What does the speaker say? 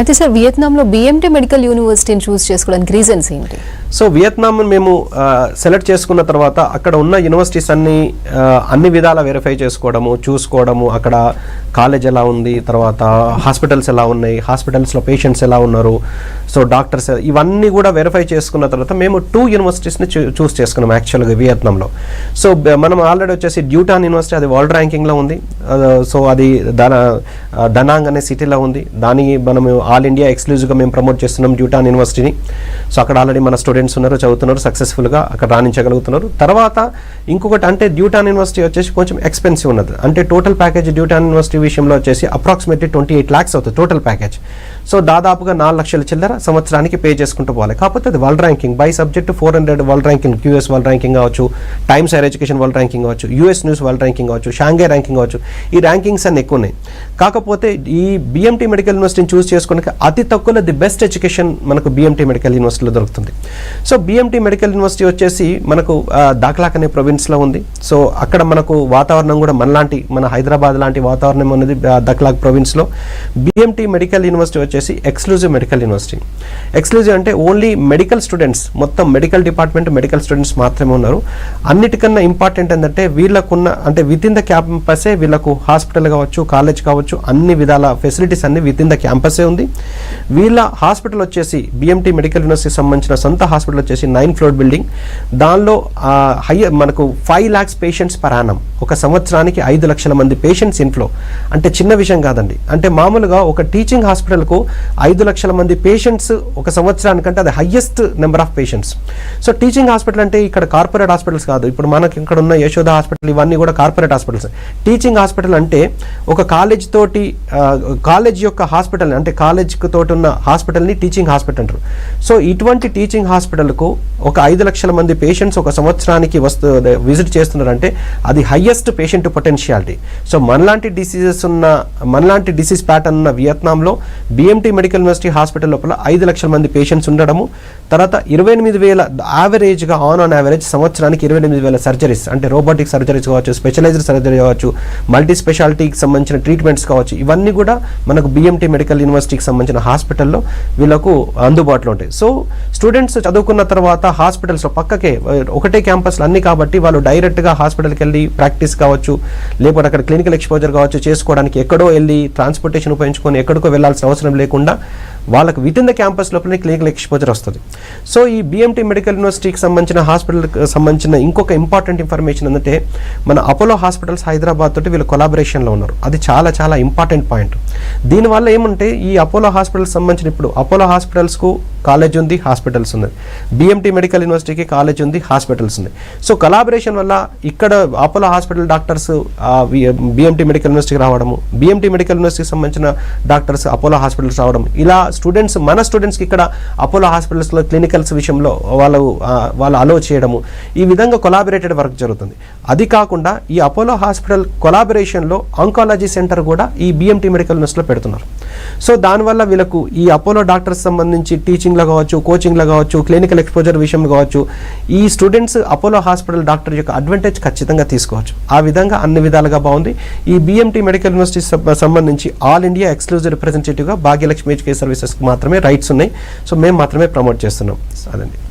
అయితే sir వియత్నాంలో BMT medical యూనివర్సిటీని చూస్ చేసుకోవడానికి రీజన్స్ ఏంటి? సో వియత్నాం మేము సెలెక్ట్ చేసుకున్న తర్వాత అక్కడ ఉన్న యూనివర్సిటీస్ అన్ని అన్ని విధాల వెరిఫై చేసుకోవడము చూసుకోవడము అక్కడ కాలేజ్ ఎలా ఉంది తర్వాత హాస్పిటల్స్ ఎలా ఉన్నాయి హాస్పిటల్స్లో పేషెంట్స్ ఎలా ఉన్నారు సో డాక్టర్స్ ఇవన్నీ కూడా వెరిఫై చేసుకున్న తర్వాత మేము టూ యూనివర్సిటీస్ని చూస్ చేసుకున్నాం యాక్చువల్గా వియత్నాంలో. సో మనం ఆల్రెడీ వచ్చేసి డ్యూటాన్ యూనివర్సిటీ అది వరల్డ్ ర్యాంకింగ్లో ఉంది. సో అది దన ఆ, దనాంగ్ అనే సిటీలో ఉంది. దాని మనము ఆల్ ఇండియా ఎక్స్క్లూజివ్గా మేము ప్రమోట్ చేస్తున్నాం డ్యూటాన్ యూనివర్సిటీని. సో అక్కడ ఆల్రెడీ మన స్టూడెంట్స్ ఉన్నారు చదువుతున్నారు సక్సెస్ఫుల్గా అక్కడ రాణించగలుగుతున్నారు. తర్వాత ఇంకొకటి అంటే డ్యూటాన్ యూనివర్సిటీ వచ్చేసి కొంచెం ఎక్స్పెన్సివ్ ఉన్నది. అంటే టోటల్ ప్యాకేజ్ డ్యూటాన్ యూనివర్సిటీ విషయంలో వచ్చేసి అప్రాక్సిమేట్లీ ట్వంటీ ఎయిట్ ల్యాక్స్ అవుతుంది టోటల్ ప్యాకేజ్. సో దాదాపుగా నాలుగు లక్షల చిల్లర సంవత్సరానికి పే చేసుకుంటూ పోవాలి. కాకపోతే అది world ranking. By subject four hundred world ranking QS world ranking కావచ్చు Times higher education world ranking కావచ్చు యూఎస్ న్యూస్ వరల్డ్ ర్యాంకింగ్ కావచ్చు షాంఘై ర్యాంకింగ్ కావచ్చు ఈ ర్యాంకింగ్స్ అన్ని ఎక్కువ ఉన్నాయి. కాకపోతే ఈ బిఎంటీ మెడికల్ యూనివర్సిటీని చూస్ చేసుకోవడానికి అతి తక్కువలో ది బెస్ట్ ఎడ్యుకేషన్ మనకు బిఎంటీ మెడికల్ యూనివర్సిటీలో దొరుకుతుంది. సో బిఎంటీ మెడికల్ యూనివర్సిటీ వచ్చేసి మనకు దాఖలాక్ అనే ప్రొవిన్స్లో ఉంది. సో అక్కడ మనకు వాతావరణం కూడా మనలాంటి మన హైదరాబాద్ లాంటి వాతావరణం అనేది దక్లాక్ ప్రొవిన్స్లో బిఎంటీ మెడికల్ యూనివర్సిటీ వచ్చి వచ్చేసి ఎక్స్క్లూజివ్ మెడికల్ యూనివర్సిటీ ఎక్స్క్లూజివ్ అంటే ఓన్లీ మెడికల్ స్టూడెంట్స్ మొత్తం మెడికల్ డిపార్ట్మెంట్ మెడికల్ స్టూడెంట్స్ మాత్రమే ఉన్నారు. అన్నిటికన్నా ఇంపార్టెంట్ ఏంటంటే వీళ్ళకున్న అంటే విత్ ఇన్ ద క్యాంపసే వీళ్ళకు హాస్పిటల్ కావచ్చు కాలేజ్ కావచ్చు అన్ని విధాల ఫెసిలిటీస్ అన్ని విత్ ఇన్ ద క్యాంపసే ఉంది. వీళ్ళ హాస్పిటల్ వచ్చేసి బిఎంటీ మెడికల్ యూనివర్సిటీకి సంబంధించిన సొంత హాస్పిటల్ వచ్చేసి నైన్ ఫ్లోర్ బిల్డింగ్ దానిలో హై మనకు ఫైవ్ ల్యాక్స్ పేషెంట్స్ పర్ ఒక సంవత్సరానికి ఐదు లక్షల మంది పేషెంట్స్ ఇన్ఫ్లో అంటే చిన్న విషయం కాదండి. అంటే మామూలుగా ఒక టీచింగ్ హాస్పిటల్కు ఐదు లక్షల మంది పేషెంట్స్ ఒక సంవత్సరానికంటే అది highest number of patients so teaching hospital అంటే ఇక్కడ కార్పొరేట్ హాస్పిటల్స్ కాదు. ఇప్పుడు మనకి ఇక్కడ ఉన్న యశోద హాస్పిటల్ ఇవన్నీ కూడా కార్పొరేట్ హాస్పిటల్స్ టీచింగ్ హాస్పిటల్ అంటే ఒక కాలేజ్ తోటి కాలేజ్ యొక్క హాస్పిటల్ అంటే కాలేజ్ తోటి ఉన్న హాస్పిటల్ని టీచింగ్ హాస్పిటల్ అంటారు. సో ఇటువంటి టీచింగ్ హాస్పిటల్కు ఒక ఐదు లక్షల మంది పేషెంట్స్ ఒక సంవత్సరానికి వస్తు విజిట్ చేస్తున్నారంటే అది హయ్యెస్ట్ పేషెంట్ పొటెన్షియాలిటీ సో మనలాంటి డిసీజెస్ ఉన్న మనలాంటి డిసీజ్ ప్యాటర్న్ ఉన్న వియత్నాంలో బిఎంటీ మెడికల్ యూనివర్సిటీ హాస్పిటల్ లోపల ఐదు లక్షల మంది పేషెంట్స్ ఉండడము. తర్వాత ఇరవై ఎనిమిది వేల యావరేజ్గా ఆన్ ఆన్ యావరేజ్ సంవత్సరానికి ఇరవై ఎనిమిది వేల సర్జరీస్ అంటే రోబోటిక్ సర్జరీస్ కావచ్చు స్పెషలైజ్డ్ సర్జరీ కావచ్చు మల్టీ స్పెషాలిటీకి సంబంధించిన ట్రీట్మెంట్స్ కావచ్చు ఇవన్నీ కూడా మనకు బిఎంటీ మెడికల్ యూనివర్సిటీకి సంబంధించిన హాస్పిటల్లో వీళ్ళకు అందుబాటులో ఉంటాయి. సో స్టూడెంట్స్ చదువుకున్న తర్వాత హాస్పిటల్స్లో పక్కకే ఒకటే క్యాంపస్లు అన్ని కాబట్టి వాళ్ళు డైరెక్ట్గా హాస్పిటల్కి వెళ్ళి ప్రాక్టీస్ కావచ్చు లేకపోతే అక్కడ క్లినికల్ ఎక్స్పోజర్ కావచ్చు చేసుకోవడానికి ఎక్కడో వెళ్ళి ట్రాన్స్పోర్టేషన్ ఉపయోగించుకొని ఎక్కడికో వెళ్ళాల్సిన అవసరం లేదు. లేకుండా వాళ్ళకు విత్ ఇన్ ద క్యాంపస్ లోపలనే క్లినికల్ ఎక్స్పోజర్ వస్తుంది. సో ఈ బిఎంటీ మెడికల్ యూనివర్సిటీకి సంబంధించిన హాస్పిటల్కి సంబంధించిన ఇంకొక ఇంపార్టెంట్ ఇన్ఫర్మేషన్ ఏంటంటే మన అపోలో హాస్పిటల్స్ హైదరాబాద్ తోటి వీళ్ళు కొలాబరేషన్లో ఉన్నారు. అది చాలా చాలా ఇంపార్టెంట్ పాయింట్ దీనివల్ల ఏమంటే ఈ అపోలో హాస్పిటల్ సంబంధించిన ఇప్పుడు అపోలో హాస్పిటల్స్కు కాలేజ్ ఉంది హాస్పిటల్స్ ఉన్నాయి బిఎంటీ మెడికల్ యూనివర్సిటీకి కాలేజ్ ఉంది హాస్పిటల్స్ ఉంది సో కొలాబరేషన్ వల్ల ఇక్కడ Apollo hospital doctors BMT medical యూనివర్సిటీకి రావడము బిఎంటీ మెడికల్ యూనివర్సిటీకి సంబంధించిన డాక్టర్స్ అపోలో హాస్పిటల్స్ రావడం ఇలా స్టూడెంట్స్ మన స్టూడెంట్స్కి ఇక్కడ అపోలో హాస్పిటల్స్లో క్లినికల్స్ విషయంలో వాళ్ళు వాళ్ళు అలో చేయడము. ఈ విధంగా కొలాబరేటెడ్ వర్క్ జరుగుతుంది. అది కాకుండా ఈ అపోలో హాస్పిటల్ కొలాబరేషన్లో ఆంకాలజీ సెంటర్ కూడా ఈ బిఎంటీ మెడికల్ యూనివర్సిటీలో పెడుతున్నారు. సో దానివల్ల వీళ్ళకు ఈ అపోలో డాక్టర్స్ సంబంధించి టీచింగ్లో కావచ్చు కోచింగ్లో కావచ్చు క్లినికల్ ఎక్స్పోజర్ విషయంలో కావచ్చు ఈ స్టూడెంట్స్ అపోలో హాస్పిటల్ డాక్టర్ యొక్క అడ్వాంటేజ్ ఖచ్చితంగా తీసుకోవచ్చు. ఆ విధంగా అన్ని విధాలుగా బాగుంది. ఈ బిఎంటీ మెడికల్ యూనివర్సిటీ సంబంధించి ఆల్ ఇండియా ఎక్స్క్లూజివ్ రిప్రజెంటేటివ్గా భాగ్యలక్ష్మి ఎడ్యుకేషన్ సర్వీసెస్కి మాత్రమే రైట్స్ ఉన్నాయి. సో మేము మాత్రమే ప్రమోట్ చేస్తున్నాం. అదండి.